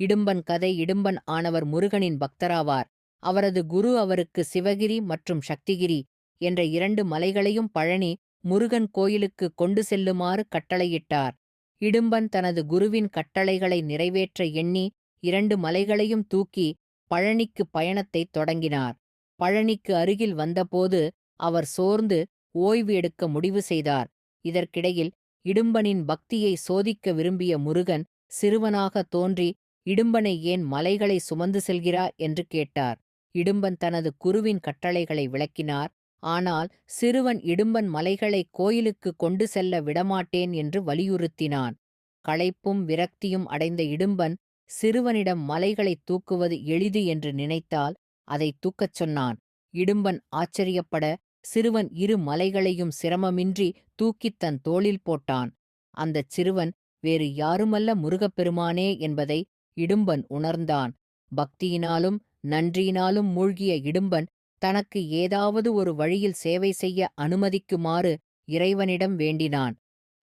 இடும்பன் கதை இடும்பன் ஆனவர் முருகனின் பக்தராவார். அவரது குரு அவருக்கு சிவகிரி மற்றும் சக்திகிரி என்ற இரண்டு மலைகளையும் பழனி முருகன் கோயிலுக்கு கொண்டு செல்லுமாறு கட்டளையிட்டார். இடும்பன் தனது குருவின் கட்டளைகளை நிறைவேற்ற எண்ணி இரண்டு மலைகளையும் தூக்கி பழனிக்கு பயணத்தைத் தொடங்கினார். பழனிக்கு அருகில் வந்தபோது அவர் சோர்ந்து ஓய்வு எடுக்க முடிவு செய்தார். இதற்கிடையில் இடும்பனின் பக்தியை சோதிக்க விரும்பிய முருகன் சிறுவனாக தோன்றி இடும்பனை ஏன் மலைகளை சுமந்து செல்கிறா? என்று கேட்டார். இடும்பன் தனது குருவின் கட்டளைகளை விளக்கினார். ஆனால் சிறுவன் இடும்பன் மலைகளை கோயிலுக்கு கொண்டு செல்ல விடமாட்டேன் என்று வலியுறுத்தினான். களைப்பும் விரக்தியும் அடைந்த இடும்பன் சிறுவனிடம் மலைகளை தூக்குவது எளிது என்று நினைத்தால் அதை தூக்கச் சொன்னான். இடும்பன் ஆச்சரியப்பட சிறுவன் இரு மலைகளையும் சிரமமின்றி தூக்கித் தன் தோளில் போட்டான். அந்தச் சிறுவன் வேறு யாருமல்ல முருகப்பெருமானே என்பதை இடும்பன் உணர்ந்தான். பக்தியினாலும் நன்றியினாலும் மூழ்கிய இடும்பன் தனக்கு ஏதாவது ஒரு வழியில் சேவை செய்ய அனுமதிக்குமாறு இறைவனிடம் வேண்டினான்.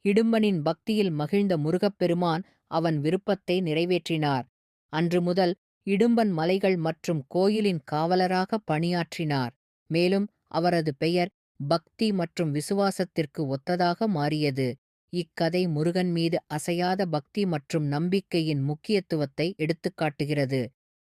இடும்பனின் பக்தியில் மகிழ்ந்த முருகப்பெருமான் அவன் விருப்பத்தை நிறைவேற்றினார். அன்று முதல் இடும்பன் மலைகள் மற்றும் கோயிலின் காவலராக பணியாற்றினார். மேலும் அவரது பெயர் பக்தி மற்றும் விசுவாசத்திற்கு ஒத்ததாக மாறியது. இக்கதை முருகன் மீது அசையாத பக்தி மற்றும் நம்பிக்கையின் முக்கியத்துவத்தை எடுத்துக்காட்டுகிறது.